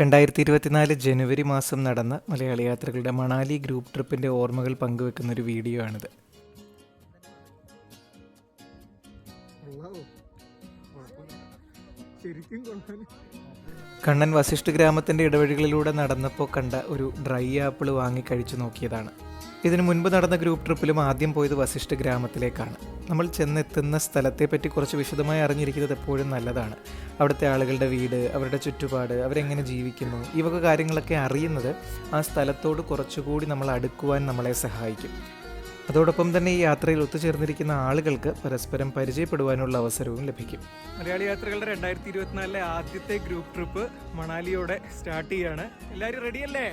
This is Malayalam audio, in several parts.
രണ്ടായിരത്തി ഇരുപത്തിനാല് ജനുവരി മാസം നടന്ന മലയാളി യാത്രകളുടെ മണാലി ഗ്രൂപ്പ് ട്രിപ്പിന്റെ ഓർമ്മകൾ പങ്കുവെക്കുന്ന ഒരു വീഡിയോ ആണിത് കണ്ണൻ വസിഷ്ഠ ഗ്രാമത്തിന്റെ ഇടവഴികളിലൂടെ നടന്നപ്പോൾ കണ്ട ഒരു ഡ്രൈ ആപ്പിൾ വാങ്ങി കഴിച്ചു നോക്കിയതാണ്. ഇതിനു മുൻപ് നടന്ന ഗ്രൂപ്പ് ട്രിപ്പിലും ആദ്യം പോയത് വസിഷ്ഠ ഗ്രാമത്തിലേക്കാണ്. നമ്മൾ ചെന്നെത്തുന്ന സ്ഥലത്തെപ്പറ്റി കുറച്ച് വിശദമായി അറിഞ്ഞിരിക്കുന്നത് എപ്പോഴും നല്ലതാണ്. അവിടുത്തെ ആളുകളുടെ വീട് അവരുടെ ചുറ്റുപാട് അവരെങ്ങനെ ജീവിക്കുന്നു ഈ വക കാര്യങ്ങളൊക്കെ അറിയുന്നത് ആ സ്ഥലത്തോട് കുറച്ചുകൂടി നമ്മൾ അടുക്കുവാൻ നമ്മളെ സഹായിക്കും. അതോടൊപ്പം തന്നെ ഈ യാത്രയിൽ ഒത്തുചേർന്നിരിക്കുന്ന ആളുകൾക്ക് പരസ്പരം പരിചയപ്പെടുവാനുള്ള അവസരവും ലഭിക്കും. മലയാളി യാത്രകളുടെ രണ്ടായിരത്തി ഇരുപത്തിനാലിലെ ആദ്യത്തെ ഗ്രൂപ്പ് ട്രിപ്പ് മണാലിയോടെ സ്റ്റാർട്ട് ചെയ്യാണ്. എല്ലാവരും റെഡിയല്ലേ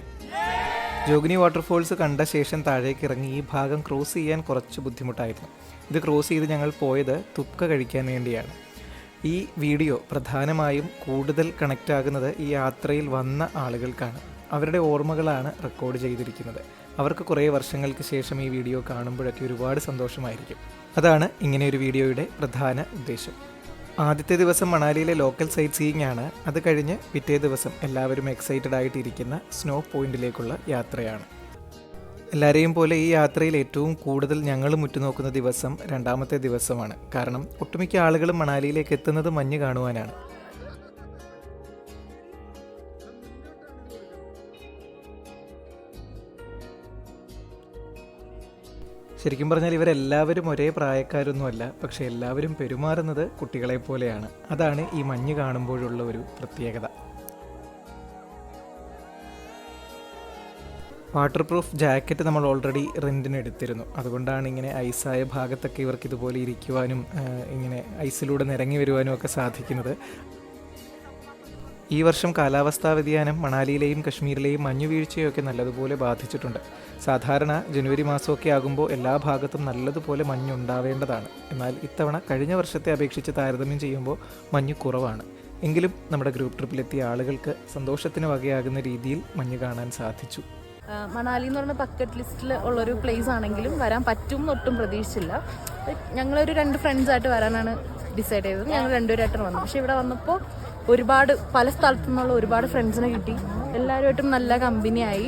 ജോഗിനി വാട്ടർഫോൾസ് കണ്ട ശേഷം താഴേക്ക് ഇറങ്ങി ഈ ഭാഗം ക്രോസ് ചെയ്യാൻ കുറച്ച് ബുദ്ധിമുട്ടായിരുന്നു. ഇത് ക്രോസ് ചെയ്ത് ഞങ്ങൾ പോയത് തുപ്ക കഴിക്കാൻ വേണ്ടിയാണ്. ഈ വീഡിയോ പ്രധാനമായും കൂടുതൽ കണക്റ്റ് ആകുന്നത് ഈ യാത്രയിൽ വന്ന ആളുകൾക്കാണ്. അവരുടെ ഓർമ്മകളാണ് റെക്കോർഡ് ചെയ്തിരിക്കുന്നത്. അവർക്ക് കുറേ വർഷങ്ങൾക്ക് ശേഷം ഈ വീഡിയോ കാണുമ്പോഴൊക്കെ ഒരുപാട് സന്തോഷമായിരിക്കും. അതാണ് ഇങ്ങനെ ഒരു വീഡിയോയുടെ പ്രധാന ഉദ്ദേശം. ആദ്യത്തെ ദിവസം മണാലിയിലെ ലോക്കൽ സൈറ്റ് സീയിങ് ആണ്. അത് കഴിഞ്ഞ് പിറ്റേ ദിവസം എല്ലാവരും എക്സൈറ്റഡ് ആയിട്ടിരിക്കുന്ന സ്നോ പോയിന്റിലേക്കുള്ള യാത്രയാണ്. എല്ലാവരെയും പോലെ ഈ യാത്രയിൽ ഏറ്റവും കൂടുതൽ ഞങ്ങൾ മുറ്റുനോക്കുന്ന ദിവസം രണ്ടാമത്തെ ദിവസമാണ്. കാരണം ഒട്ടുമിക്ക ആളുകളും മണാലിയിലേക്ക് എത്തുന്നത് മഞ്ഞ് കാണുവാനാണ്. ശരിക്കും പറഞ്ഞാൽ ഇവരെല്ലാവരും ഒരേ പ്രായക്കാരൊന്നുമല്ല പക്ഷെ എല്ലാവരും പെരുമാറുന്നത് കുട്ടികളെ പോലെയാണ് അതാണ് ഈ മഞ്ഞ് കാണുമ്പോഴുള്ള ഒരു പ്രത്യേകത. വാട്ടർ പ്രൂഫ് ജാക്കറ്റ് നമ്മൾ ഓൾറെഡി റെന്റിന് എടുത്തിരുന്നു. അതുകൊണ്ടാണ് ഇങ്ങനെ ഐസായ ഭാഗത്തൊക്കെ ഇവർക്ക് ഇതുപോലെ ഇരിക്കുവാനും ഇങ്ങനെ ഐസിലൂടെ നിരങ്ങി വരുവാനും ഒക്കെ സാധിക്കുന്നത്. ഈ വർഷം കാലാവസ്ഥാ വ്യതിയാനം മണാലിയിലെയും കശ്മീരിലെയും മഞ്ഞുവീഴ്ചയൊക്കെ നല്ലതുപോലെ ബാധിച്ചിട്ടുണ്ട്. സാധാരണ ജനുവരി മാസമൊക്കെ ആകുമ്പോൾ എല്ലാ ഭാഗത്തും നല്ലതുപോലെ മഞ്ഞുണ്ടാവേണ്ടതാണ്. എന്നാൽ ഇത്തവണ കഴിഞ്ഞ വർഷത്തെ അപേക്ഷിച്ച് താരതമ്യം ചെയ്യുമ്പോൾ മഞ്ഞ് കുറവാണ്. എങ്കിലും നമ്മുടെ ഗ്രൂപ്പ് ട്രിപ്പിലെത്തിയ ആളുകൾക്ക് സന്തോഷത്തിന് വകയാകുന്ന രീതിയിൽ മഞ്ഞ് കാണാൻ സാധിച്ചു. മണാലി എന്ന് പറഞ്ഞ ബക്കറ്റ് ലിസ്റ്റിൽ ഉള്ളൊരു പ്ലേസ് ആണെങ്കിലും വരാൻ പറ്റും എന്നൊട്ടും പ്രതീക്ഷിച്ചില്ല. ഞങ്ങളൊരു രണ്ട് ഫ്രണ്ട്സായിട്ട് വരാനാണ് ഡിസൈഡ് ചെയ്തത്. ഞങ്ങൾ രണ്ടുപേരായിട്ടാണ് വന്നത് പക്ഷേ ഇവിടെ വന്നപ്പോൾ ഒരുപാട് പല സ്ഥലത്തു നിന്നുള്ള ഒരുപാട് ഫ്രണ്ട്സിനെ കിട്ടി. എല്ലാവരുമായിട്ടും നല്ല കമ്പനിയായി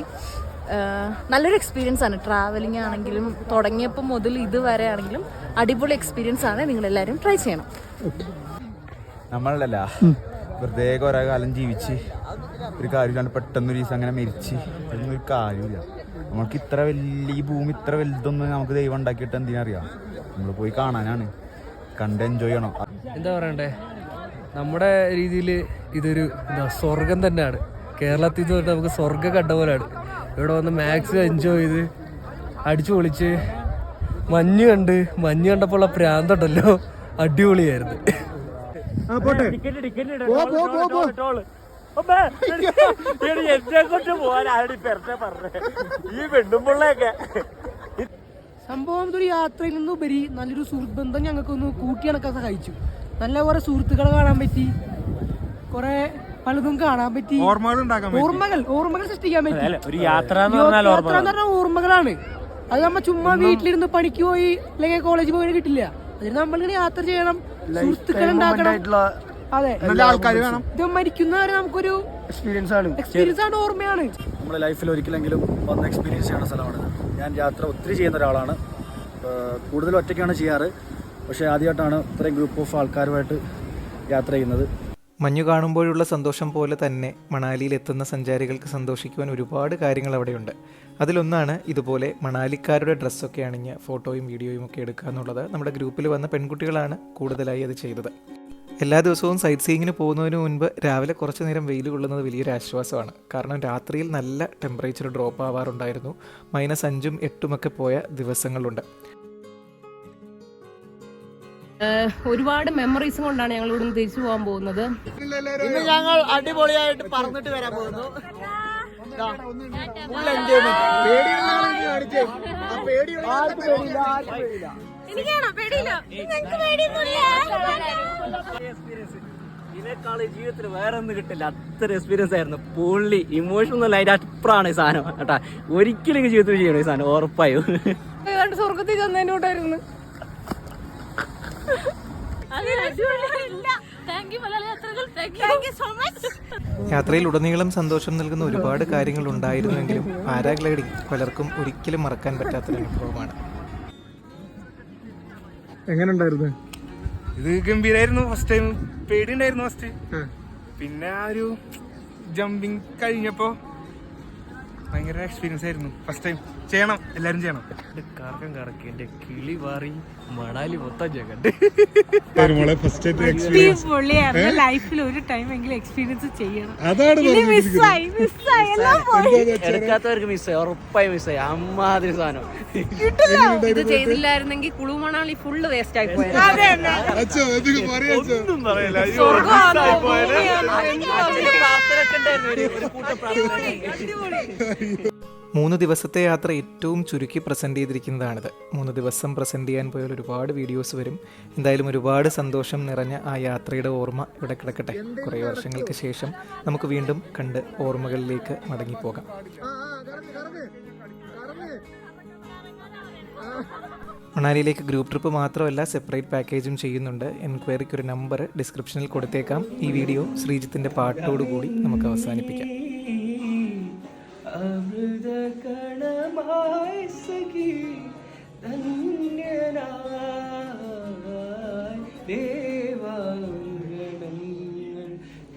നല്ലൊരു എക്സ്പീരിയൻസ് ആണ്. ട്രാവലിംഗ് ആണെങ്കിലും തുടങ്ങിയപ്പോൾ മുതൽ ഇതുവരെ ആണെങ്കിലും അടിപൊളി എക്സ്പീരിയൻസ് ആണ്. നിങ്ങൾ എല്ലാവരും ട്രൈ ചെയ്യണം. നമ്മളല്ല. വെറുതെ കുറെ കാലം ജീവിച്ച് ഒരു കാര്യമില്ലാണ്ട് പെട്ടെന്ന് ഒരു ദിവസം അങ്ങനെ മരിച്ച്. അതൊന്നും ഒരു കാര്യമില്ല. നമുക്ക് ഇത്ര വലിയ ഈ ഭൂമി ഇത്ര വലുതൊന്നും നമുക്ക് ദൈവം ഉണ്ടാക്കിയിട്ട് എന്തിനറിയാം നമ്മൾ പോയി കാണാനാണ്. കണ്ട് എൻജോയ് ചെയ്യണം. എന്താ പറയണ്ടേ? നമ്മുടെ രീതിയിൽ ഇതൊരു എന്താ സ്വർഗം തന്നെയാണ്. കേരളത്തിൽ നിന്ന് പറഞ്ഞാൽ നമുക്ക് സ്വർഗം കണ്ട പോലെയാണ്. ഇവിടെ വന്ന് മാക്സ് എൻജോയ് ചെയ്ത് അടിച്ചു പൊളിച്ച് മഞ്ഞ് കണ്ട് മഞ്ഞ് കണ്ടപ്പോൾ ഉള്ള പ്രാന്തണ്ടല്ലോ. അടിപൊളിയായിരുന്നു. എന്നെ കൊണ്ട് പോകാൻ ആരുടെ പെരട്ടെ പറഞ്ഞേ. ഈ പെണ്ണുമ്പിള്ളയൊക്കെ സംഭവം ഒരു യാത്രയിൽ നിന്ന് ഉപരി നല്ലൊരു സുഹൃത്ത് ബന്ധം ഞങ്ങൾക്കൊന്ന് കൂട്ടിയണക്കാൻ സഹായിച്ചു. നല്ല കുറെ സുഹൃത്തുക്കളെ കാണാൻ പറ്റി. കുറെ പലതും കാണാൻ പറ്റി. ഓർമ്മകൾ ഓർമ്മകൾ ഓർമ്മകൾ സൃഷ്ടിക്കാൻ പറ്റി. യാത്ര പറഞ്ഞാൽ യാത്ര എന്ന് പറഞ്ഞാൽ ഓർമ്മകളാണ്. അത് നമ്മ ചുമ്മാ വീട്ടിലിരുന്ന് പണിക്ക് പോയി അല്ലെങ്കിൽ കോളേജിൽ പോയി കിട്ടില്ല. അതിന് നമ്മളിങ്ങനെ യാത്ര ചെയ്യണം. സുഹൃത്തുക്കൾ ഉണ്ടാക്കണം. അതെ. നല്ല ആൾക്കാർ വേണം ഇത് മരിക്കുന്നവരെ നമുക്കൊരു എക്സ്പീരിയൻസ് ആണ്. എക്സ്പീരിയൻസ് ആണ് ഓർമ്മയാണ്. നമ്മുടെ ലൈഫിൽ ഒരിക്കലെങ്കിലും വന്ന എക്സ്പീരിയൻസ് ചെയ്യുന്ന സ്ഥലമാണ്. ഞാൻ യാത്ര ഒത്തിരി ചെയ്യുന്ന ഒരാളാണ്. കൂടുതൽ കൂടുതലും ഒറ്റയ്ക്കാണ് ചെയ്യാറ്. പക്ഷേ ആദ്യമായിട്ടാണ് ഇത്രയും ഗ്രൂപ്പ് ഓഫ് ആൾക്കാരുമായിട്ട് യാത്ര ചെയ്യുന്നത്. മഞ്ഞു കാണുമ്പോഴുള്ള സന്തോഷം പോലെ തന്നെ മണാലിയിൽ എത്തുന്ന സഞ്ചാരികൾക്ക് സന്തോഷിക്കുവാൻ ഒരുപാട് കാര്യങ്ങൾ അവിടെയുണ്ട്. അതിലൊന്നാണ് ഇതുപോലെ മണാലിക്കാരുടെ ഡ്രസ്സൊക്കെ അണിഞ്ഞ് ഫോട്ടോയും വീഡിയോയും ഒക്കെ എടുക്കുക എന്നുള്ളത്. നമ്മുടെ ഗ്രൂപ്പിൽ വന്ന പെൺകുട്ടികളാണ് കൂടുതലായി അത് ചെയ്തത്. എല്ലാ ദിവസവും സൈറ്റ് സീയിങ്ങിന് പോകുന്നതിന് മുൻപ് രാവിലെ കുറച്ച് നേരം വെയിൽ കൊള്ളുന്നത് വലിയൊരു ആശ്വാസമാണ്. കാരണം രാത്രിയിൽ നല്ല ടെമ്പറേച്ചർ ഡ്രോപ്പ് ആവാറുണ്ടായിരുന്നു. മൈനസ് അഞ്ചും എട്ടുമൊക്കെ പോയ ദിവസങ്ങളുണ്ട്. ഒരുപാട് മെമ്മറീസ് കൊണ്ടാണ് ഞങ്ങൾ ഇവിടുന്ന് തിരിച്ചു പോകാൻ പോകുന്നത്. ഇന്ന് ഞങ്ങൾ അടിപൊളിയായിട്ട് പറഞ്ഞിട്ട് വരാൻ പോകുന്നു. ഫുൾ പേടിയില്ല? ഇതിനേക്കാൾ ജീവിതത്തിൽ വേറെ ഒന്നും കിട്ടില്ല. അത്ര എക്സ്പീരിയൻസ് ആയിരുന്നു. പുള്ളി ഇമോഷണൽ അതിന്റെ അപ്പുറമാണ് ഈ സാധനം. കേട്ടാ ഒരിക്കലും ജീവിതത്തിൽ ചെയ്യണം ഈ സാധനം. ഉറപ്പായോ. സ്വർഗത്തിൽ ചെന്നതിനോട്ടായിരുന്നു താങ്ക് യു മലയാള യാത്രകൾ. താങ്ക് യു സോ മച്ച് യാത്രയിൽ ഉടനീളം സന്തോഷം നൽകുന്ന ഒരുപാട് കാര്യങ്ങൾ ഉണ്ടായിരുന്നെങ്കിലും പാരാഗ്ലൈഡിംഗ് പലർക്കും ഒരിക്കലും മറക്കാൻ പറ്റാത്തൊരു അനുഭവമാണ് എങ്ങനെ ഉണ്ടായിരുന്നു ഇത് ഗംഭീരായിരുന്നു. ഫസ്റ്റ് ടൈം പേടി ഉണ്ടായിരുന്നു ഫസ്റ്റ് പിന്നെ ആ ഒരു ജമ്പിങ് കഴിഞ്ഞപ്പോ ഭയങ്കര എക്സ്പീരിയൻസ് ആയിരുന്നു. ഫസ്റ്റ് ടൈം ചെയ്യണം. എല്ലാരും ചെയ്യണം. കറക്കം കറക്കി എന്റെ കിളി മാറി മണാലി മൊത്തം ജഗണ്ട്. ലൈഫിൽ ഒരു ടൈം എങ്കിലും എക്സ്പീരിയൻസ് ചെയ്യണം. എടുക്കാത്തവർക്ക് മിസ്സായി ഉറപ്പായി മിസ്സായി അമ്മാതിരി സാധനം. ഇത് ചെയ്തില്ലായിരുന്നെങ്കിൽ കുളു മണാലി ഫുള്ള് വേസ്റ്റ് ആയി പോയത്. അതെ തന്നെ ഒന്നും പറയില്ല. മൂന്ന് ദിവസത്തെ യാത്ര ഏറ്റവും ചുരുക്കി പ്രസന്റ് ചെയ്തിരിക്കുന്നതാണിത്. മൂന്ന് ദിവസം പ്രസന്റ് ചെയ്യാൻ പോയാൽ ഒരുപാട് വീഡിയോസ് വരും. എന്തായാലും ഒരുപാട് സന്തോഷം നിറഞ്ഞ ആ യാത്രയുടെ ഓർമ്മ ഇവിടെ കിടക്കട്ടെ. കുറേ വർഷങ്ങൾക്ക് ശേഷം നമുക്ക് വീണ്ടും കണ്ട് ഓർമ്മകളിലേക്ക് മടങ്ങിപ്പോകാം. മണാലിയിലേക്ക് ഗ്രൂപ്പ് ട്രിപ്പ് മാത്രമല്ല സെപ്പറേറ്റ് പാക്കേജും ചെയ്യുന്നുണ്ട്. എൻക്വയറിക്ക് ഒരു നമ്പർ ഡിസ്ക്രിപ്ഷനിൽ കൊടുത്തേക്കാം. ഈ വീഡിയോ ശ്രീജിത്തിന്റെ പാട്ടോടുകൂടി നമുക്ക് അവസാനിപ്പിക്കാം.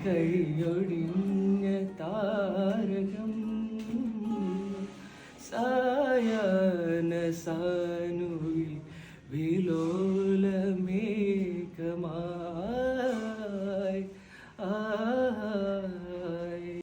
കൈയൊഴിഞ്ഞ താരകം സായന സാനുവിൽ বিলো